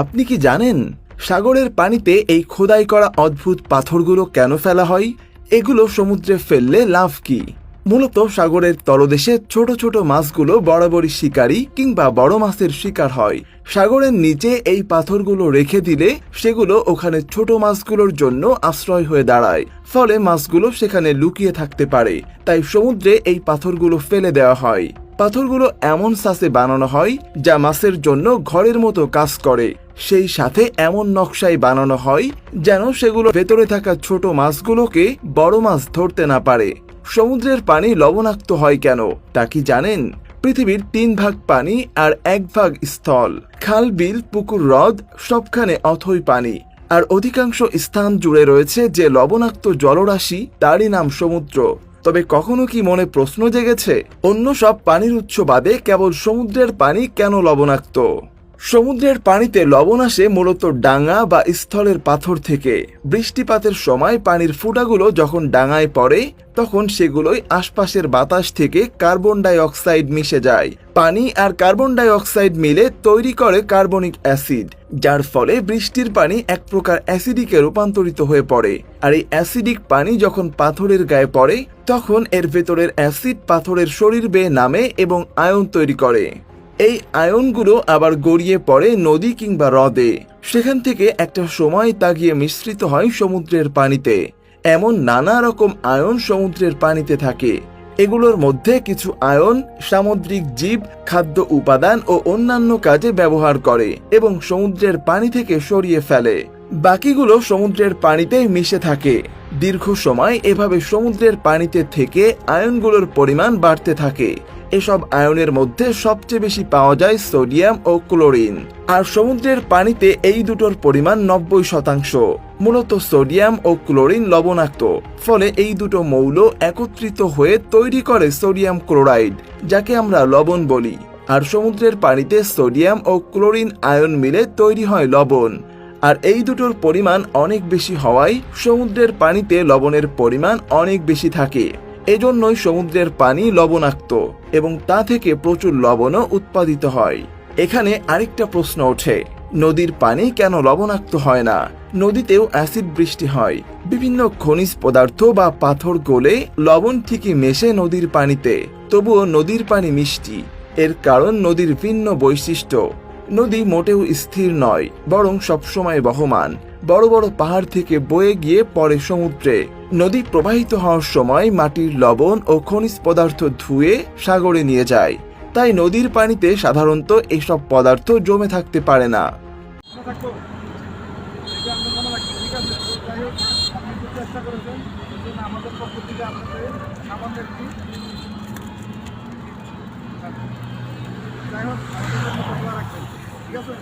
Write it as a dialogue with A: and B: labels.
A: আপনি কি জানেন সাগরের পানিতে এই খোদাই করা অদ্ভুত পাথরগুলো কেন ফেলা হয়? এগুলো সমুদ্রে ফেললে লাভ কি? মূলত সাগরের তলদেশে ছোট ছোট মাছগুলো বরাবরই শিকারী কিংবা বড় মাছের শিকার হয়। সাগরের নিচে এই পাথরগুলো রেখে দিলে সেগুলো ওখানে ছোট মাছগুলোর জন্য আশ্রয় হয়ে দাঁড়ায়। ফলে মাছগুলো সেখানে লুকিয়ে থাকতে পারে, তাই সমুদ্রে এই পাথরগুলো ফেলে দেওয়া হয়। পাথরগুলো এমন সাসে বানানো হয় যা মাছের জন্য ঘরের মতো কাজ করে। সেই সাথে এমন নকশায় বানানো হয় যেন সেগুলো ভেতরে থাকা ছোট মাছগুলোকে বড় মাছ ধরতে না পারে। সমুদ্রের পানি লবণাক্ত হয় কেন, তা কি জানেন? পৃথিবীর তিন ভাগ পানি আর এক ভাগ স্থল। খাল, বিল, পুকুর, হ্রদ, সবখানে অথই পানি। আর অধিকাংশ স্থান জুড়ে রয়েছে যে লবণাক্ত জলরাশি, তারই নাম সমুদ্র। তবে কখনো কি মনে প্রশ্ন জেগেছে? অন্য সব পানির উৎস বাদে কেবল সমুদ্রের পানি কেন লবণাক্ত? সমুদ্রের পানিতে লবণ আসে মূলত ডাঙা বা স্থলের পাথর থেকে। বৃষ্টিপাতের সময় পানির ফুটাগুলো যখন ডাঙায় পড়ে, তখন সেগুলোই আশপাশের বাতাস থেকে কার্বন ডাই অক্সাইড মিশে যায়। পানি আর কার্বন ডাই অক্সাইড মিলে তৈরি করে কার্বনিক অ্যাসিড, যার ফলে বৃষ্টির পানি এক প্রকার অ্যাসিডিকে রূপান্তরিত হয়ে পড়ে। আর এই অ্যাসিডিক পানি যখন পাথরের গায়ে পড়ে, তখন এর ভেতরের অ্যাসিড পাথরের শরীর বেয়ে নামে এবং আয়ন তৈরি করে। এই আয়নগুলো আবার গড়িয়ে পড়ে নদী কিংবা হ্রদে। সেখান থেকে একটা সময় তা গিয়ে মিশ্রিত হয় সমুদ্রের পানিতে। এমন নানা রকম আয়ন সমুদ্রের পানিতে থাকে। এগুলোর মধ্যে কিছু আয়ন সামুদ্রিক জীব, খাদ্য উপাদান ও অন্যান্য কাজে ব্যবহার করে এবং সমুদ্রের পানি থেকে সরিয়ে ফেলে। বাকিগুলো সমুদ্রের পানিতেই মিশে থাকে। দীর্ঘ সময় এভাবে সমুদ্রের পানিতে থেকে আয়নগুলোর পরিমাণ বাড়তে থাকে। এসব আয়নের মধ্যে সবচেয়ে বেশি পাওয়া যায় সোডিয়াম ও ক্লোরিন। আর সমুদ্রের পানিতে এই দুটোর পরিমাণ নব্বই শতাংশ। মূলত সোডিয়াম ও ক্লোরিন লবণাক্ত। ফলে এই দুটো মৌল একত্রিত হয়ে তৈরি করে সোডিয়াম ক্লোরাইড, যাকে আমরা লবণ বলি। আর সমুদ্রের পানিতে সোডিয়াম ও ক্লোরিন আয়ন মিলে তৈরি হয় লবণ। আর এই দুটোর পরিমাণ অনেক বেশি হওয়ায় সমুদ্রের পানিতে লবণের পরিমাণ অনেক বেশি থাকে। এজন্যই সমুদ্রের পানি লবণাক্ত এবং তা থেকে প্রচুর লবণও উৎপাদিত হয়। এখানে আরেকটা প্রশ্ন ওঠে, নদীর পানি কেন লবণাক্ত হয় না? নদীতেও অ্যাসিড বৃষ্টি হয়। বিভিন্ন খনিজ পদার্থ বা পাথর গলে লবণ ঠিকই মেশে নদীর পানিতে, তবুও নদীর পানি মিষ্টি। এর কারণ নদীর ভিন্ন বৈশিষ্ট্য। নদী মোটেও স্থির নয়, বরং সবসময় বহমান। বড় বড় পাহাড় থেকে বয়ে গিয়ে পড়ে সমুদ্রে। নদী প্রবাহিত হওয়ার সময় মাটির লবণ ও খনিজ পদার্থ ধুয়ে সাগরে নিয়ে যায়। তাই নদীর পানিতে সাধারণত এসব পদার্থ জমে থাকতে পারে না।
B: ঠিক আছে